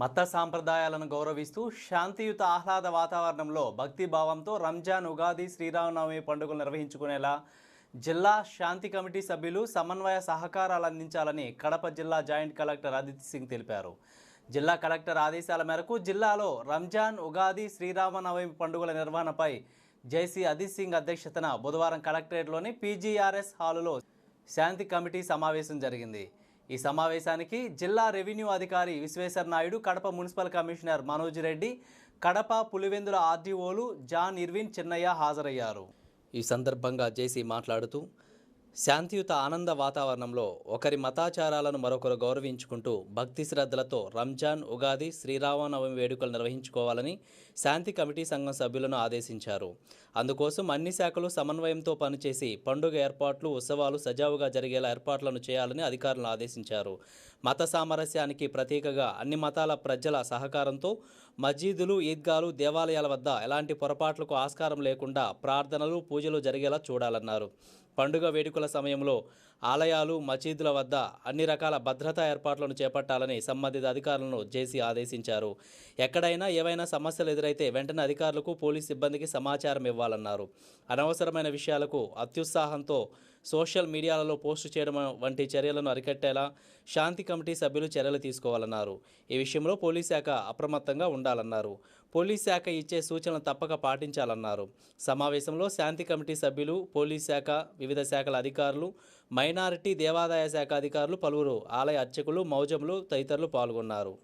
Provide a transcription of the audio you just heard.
మత సాంప్రదాయాలను గౌరవిస్తూ శాంతియుత ఆహ్లాద వాతావరణంలో భక్తి భావంతో రంజాన్ ఉగాది శ్రీరామనవమి పండుగలు నిర్వహించుకునేలా జిల్లా శాంతి కమిటీ సభ్యులు సమన్వయ సహకారాలు అందించాలని కడప జిల్లా జాయింట్ కలెక్టర్ అదితి సింగ్ తెలిపారు. జిల్లా కలెక్టర్ ఆదేశాల మేరకు జిల్లాలో రంజాన్ ఉగాది శ్రీరామనవమి పండుగల నిర్వహణపై జైసీ అదిత్ సింగ్ అధ్యక్షతన బుధవారం కలెక్టరేట్లోని పీజీఆర్ఎస్ హాలులో శాంతి కమిటీ సమావేశం జరిగింది. ఈ సమావేశానికి జిల్లా రెవెన్యూ అధికారి విశ్వేశ్వర నాయుడు కడప మున్సిపల్ కమిషనర్ మనోజ్ రెడ్డి కడప పులివెందుల ఆర్డీఓలు జాన్ ఇర్విన్ చిన్నయ్య హాజరయ్యారు. ఈ సందర్భంగా జేసీ మాట్లాడుతూ శాంతియుత ఆనంద వాతావరణంలో ఒకరి మతాచారాలను మరొకరు గౌరవించుకుంటూ భక్తి శ్రద్ధలతో రంజాన్ ఉగాది శ్రీరామనవమి వేడుకలు నిర్వహించుకోవాలని శాంతి కమిటీ సంఘం సభ్యులను ఆదేశించారు. అందుకోసం అన్ని శాఖలు సమన్వయంతో పనిచేసి పండుగ ఏర్పాట్లు ఉత్సవాలు సజావుగా జరిగేలా ఏర్పాట్లను చేయాలని అధికారులను ఆదేశించారు. మత సామరస్యానికి ప్రతీకగా అన్ని మతాల ప్రజల సహకారంతో మసీదులు ఈద్గాలు దేవాలయాల వద్ద ఎలాంటి పొరపాట్లకు ఆస్కారం లేకుండా ప్రార్థనలు పూజలు జరిగేలా చూడాలన్నారు. పండుగ వేడుకల సమయంలో ఆలయాలు మసీదుల వద్ద అన్ని రకాల భద్రతా ఏర్పాట్లను చేపట్టాలని సంబంధిత అధికారులను జేసీ ఆదేశించారు. ఎక్కడైనా ఏవైనా సమస్యలు ఎదురైతే వెంటనే అధికారులకు పోలీస్ సిబ్బందికి సమాచారం ఇవ్వాలన్నారు. అనవసరమైన విషయాలకు అత్యుత్సాహంతో సోషల్ మీడియాలలో పోస్టు చేయడం వంటి చర్యలను అరికట్టేలా శాంతి కమిటీ సభ్యులు చర్యలు తీసుకోవాలన్నారు. ఈ విషయంలో పోలీస్ శాఖ అప్రమత్తంగా ఉండాలన్నారు. పోలీస్ శాఖ ఇచ్చే సూచనలు తప్పక పాటించాలన్నారు. సమావేశంలో శాంతి కమిటీ సభ్యులు పోలీస్ శాఖ వివిధ శాఖల అధికారులు మైనారిటీ దేవాదాయ శాఖ అధికారులు పలువురు ఆలయ అర్చకులు మౌజములు తదితరులు పాల్గొన్నారు.